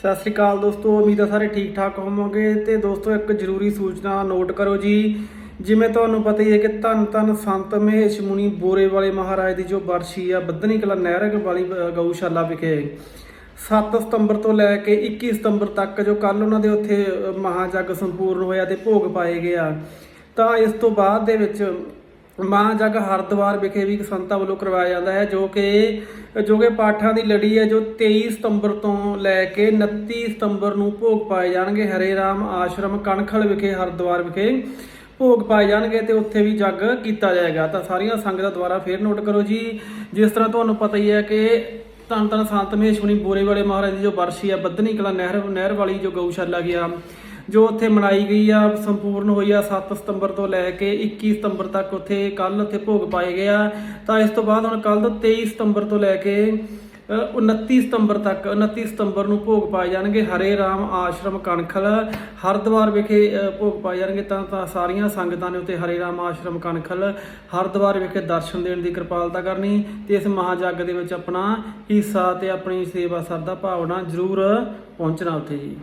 ਸਤਿ ਸ੍ਰੀ ਅਕਾਲ ਦੋਸਤੋ ਉਮੀਦ ਹੈ ਸਾਰੇ ਠੀਕ ਠਾਕ ਹੋਵੋਗੇ ਤੇ ਦੋਸਤੋ ਇੱਕ ਜ਼ਰੂਰੀ ਸੂਚਨਾ ਨੋਟ ਕਰੋ ਜੀ। ਜਿਵੇਂ ਤੁਹਾਨੂੰ ਪਤਾ ਹੀ ਹੈ ਕਿ ਧੰਨ ਧੰਨ ਸੰਤ ਮਹੇਸ਼ ਮੁਨੀ ਬੋਰੇ ਵਾਲੇ ਮਹਾਰਾਜ ਦੀ ਜੋ ਬਰਸ਼ੀ ਆ ਬੱਧਨੀ ਕਲਾ ਨਹਿਰ ਵਾਲੀ ਗਊਸ਼ਾਲਾ ਵਿਖੇ। 7 ਸਤੰਬਰ ਤੋਂ ਲੈ ਕੇ 21 ਸਤੰਬਰ ਤੱਕ ਜੋ ਕੱਲ ਉਹਨਾਂ ਦੇ ਉੱਥੇ ਅ, ਸੰਪੂਰਨ ਹੋਇਆ ਤੇ ਭੋਗ ਪਾਏ ਗਿਆ ਤਾਂ ਇਸ ਤੋਂ ਬਾਅਦ ਦੇ ਵਿੱਚ ਮਹਾਜੱਗ ਹਰਿਦੁਆਰ ਵਿਖੇ ਵੀ ਸੰਤਾਂ ਵੱਲੋਂ ਕਰਵਾਇਆ ਜਾਂਦਾ ਹੈ, ਜੋ ਕਿ ਜੋ ਕਿ ਪਾਠਾਂ ਦੀ ਲੜੀ ਹੈ, ਜੋ 23 ਸਤੰਬਰ ਤੋਂ ਲੈ ਕੇ 29 ਸਤੰਬਰ ਨੂੰ ਭੋਗ ਪਾਏ ਜਾਣਗੇ। ਹਰੇ ਰਾਮ ਆਸ਼ਰਮ ਕਣਖਲ ਵਿਖੇ, ਹਰਿਦੁਆਰ ਵਿਖੇ ਭੋਗ ਪਾਏ ਜਾਣਗੇ ਤੇ ਉੱਥੇ ਵੀ ਜੱਗ ਕੀਤਾ ਜਾਏਗਾ। ਤਾਂ ਸਾਰੀਆਂ ਸੰਗਤਾਂ ਦੁਆਰਾ ਫੇਰ ਨੋਟ ਕਰੋ ਜੀ। ਜਿਸ ਤਰ੍ਹਾਂ ਤੁਹਾਨੂੰ ਪਤਾ ਹੀ ਹੈ ਕਿ ਧੰਨ ਧੰਨ ਸੰਤ ਮਹੇਸ਼ਵਨੀ ਬੋਰੇ ਵਾਲੇ ਮਹਾਰਾਜ ਦੀ ਜੋ ਬਰਸ਼ੀ ਹੈ, ਬੱਧਨੀ ਕਲਾ ਨਹਿਰ ਨਹਿਰ ਵਾਲੀ ਜੋ ਗਊਸ਼ਾਲਾ ਗਿਆ ਜੋ ਉੱਥੇ ਮਨਾਈ ਗਈ ਆ ਸੰਪੂਰਨ ਹੋਈ ਆ 7 ਸਤੰਬਰ ਤੋਂ ਲੈ ਕੇ 21 ਸਤੰਬਰ ਤੱਕ ਉੱਥੇ ਕੱਲ ਉੱਥੇ ਭੋਗ ਪਾਏ ਗਏ ਆ। ਤਾਂ ਇਸ ਤੋਂ ਬਾਅਦ ਹੁਣ ਕੱਲ ਤੋਂ 23 ਸਤੰਬਰ ਤੋਂ ਲੈ ਕੇ ਅ, 29 ਸਤੰਬਰ ਤੱਕ 29 ਸਤੰਬਰ ਨੂੰ ਭੋਗ ਪਾਏ ਜਾਣਗੇ। ਹਰੇ ਰਾਮ ਆਸ਼ਰਮ ਕਣਖਲ ਹਰਿਦੁਆਰ ਵਿਖੇ ਭੋਗ ਪਾਏ ਜਾਣਗੇ। ਤਾਂ ਤਾਂ ਸਾਰੀਆਂ ਸੰਗਤਾਂ ਨੇ ਉੱਤੇ ਹਰੇ ਰਾਮ ਆਸ਼ਰਮ ਕਣਖਲ ਹਰਿਦੁਆਰ ਵਿਖੇ ਦਰਸ਼ਨ ਦੇਣ ਦੀ ਕਿਰਪਾਲਤਾ ਕਰਨੀ ਤੇ ਇਸ ਮਹਾਜੱਗ ਦੇ ਵਿੱਚ ਆਪਣਾ ਹਿੱਸਾ ਤੇ ਆਪਣੀ ਸੇਵਾ ਸਰਦਾ ਭਾਵਨਾ ਜ਼ਰੂਰ ਪਹੁੰਚਣਾ ਉੱਥੇ ਜੀ।